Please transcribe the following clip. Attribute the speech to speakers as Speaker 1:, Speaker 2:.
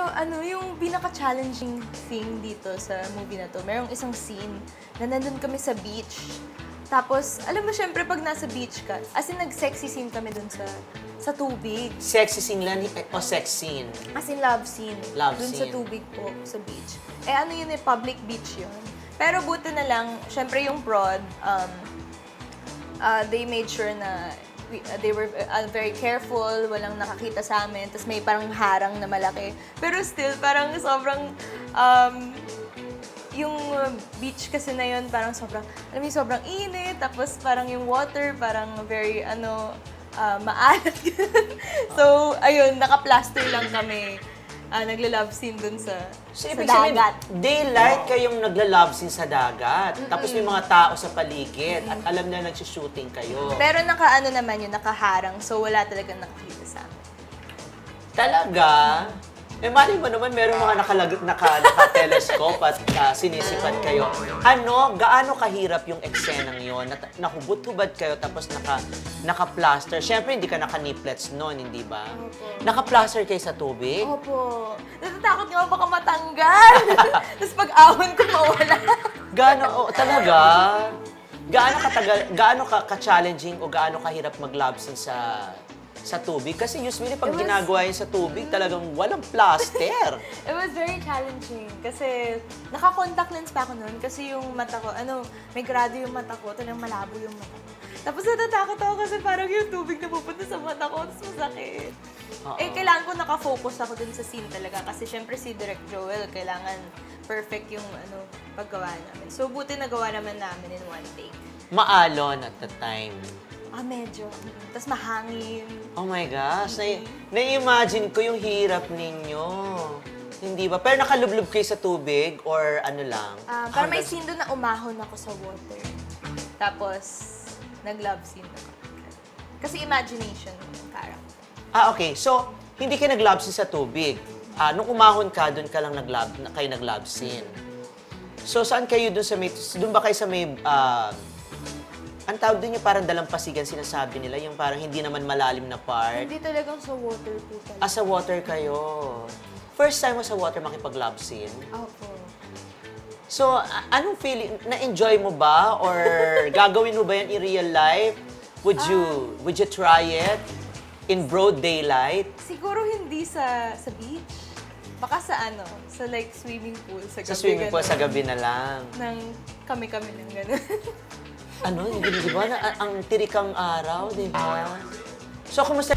Speaker 1: Pero ano, yung pinaka-challenging thing dito sa movie na to, merong isang scene na nandun kami sa beach. Tapos, alam mo, syempre, pag nasa beach ka, as in, nag-sexy scene kami dun sa sa tubig.
Speaker 2: Sexy scene lang eh, o sex scene?
Speaker 1: As in, love scene.
Speaker 2: Love
Speaker 1: dun sa
Speaker 2: scene.
Speaker 1: tubig po, sa beach. Eh, ano yun eh, public beach yun. Pero buti na lang, syempre yung prod, um, uh, they made sure na we- uh, they were uh, very careful, walang nakakita sa amin, tapos may parang harang na malaki. Pero still, parang sobrang, um, yung uh, beach kasi na yun, parang sobrang, alam mo sobrang init, tapos parang yung water, parang very, ano, uh, maalat. so, ayun, naka-plaster lang kami. Uh, nagla-love scene dun sa,
Speaker 2: So,
Speaker 1: sa
Speaker 2: ibig sabihin,
Speaker 1: dagat.
Speaker 2: daylight kayong nagla-love scene sa dagat. Tapos may mga tao sa paligid at alam na nagsushooting kayo.
Speaker 1: Pero naka-ano naman yun, nakaharang, so wala talagang nakakita sa amin.
Speaker 2: Talaga? Eh, mali mo naman, meron mga nakalag, naka, naka-telescope at ah, sinisipat kayo. Ano, gaano kahirap yung eksenang yon? Nat- nahubot-hubad kayo tapos naka, naka-plaster. Siyempre, hindi ka naka-niplets noon, hindi ba?
Speaker 1: Opo.
Speaker 2: Naka-plaster kayo sa tubig?
Speaker 1: Opo. Natatakot nga baka matanggal. Tapos pag ahon ko mawala.
Speaker 2: Gaano, oh, talaga? Gaano katagal, gaano ka, ka-challenging o gaano kahirap scene sa sa tubig? Kasi usually pag
Speaker 1: It was-
Speaker 2: ginagawa yun sa tubig, talagang walang plaster.
Speaker 1: It was very challenging kasi naka-contact lens pa ako noon kasi yung mata ko, ano, may grado yung mata ko, talagang malabo yung mata ko. Tapos natatakot ako kasi parang yung tubig na pupunta sa mata ko, tapos masakit.
Speaker 2: Oo.
Speaker 1: Eh, kailangan ko nakafocus ako dun sa scene talaga kasi syempre si Direct Joel, kailangan perfect yung ano, paggawa namin. So, buti nagawa naman namin in one take.
Speaker 2: Maalon at the time.
Speaker 1: Ah, medyo. Tapos mahangin.
Speaker 2: Oh my gosh, na, na-imagine ko yung hirap ninyo. Hindi ba? Pero nakalublob kayo sa tubig or ano lang?
Speaker 1: Ah, parang may scene doon na umahon ako sa water. Tapos, nag-love scene ako. Kasi imagination yung character.
Speaker 2: Ah, okay. So, hindi ka nag-love scene sa tubig. Ah, nung umahon ka, doon ka lang nag-love, na- kayo nag-love scene. So, saan kayo doon sa may, doon ba kayo sa may, ah, ang tawag doon yung parang dalampasigan sinasabi nila, yung parang hindi naman malalim na part.
Speaker 1: Hindi talagang sa water po talaga.
Speaker 2: Ah, sa water kayo. First time mo sa water makipag-love scene?
Speaker 1: Opo.
Speaker 2: So, a- anong feeling? Na-enjoy mo ba? Or gagawin mo ba yan in real life? Would you, would you try it? In broad daylight?
Speaker 1: Siguro hindi sa sa beach. Baka sa ano, sa like swimming pool sa gabi.
Speaker 2: Sa swimming pool
Speaker 1: ganun.
Speaker 2: sa gabi na lang.
Speaker 1: Nang kami-kami lang gano'n.
Speaker 2: Ano, di ba? Ang tirikang araw, di ba? So, kumusta?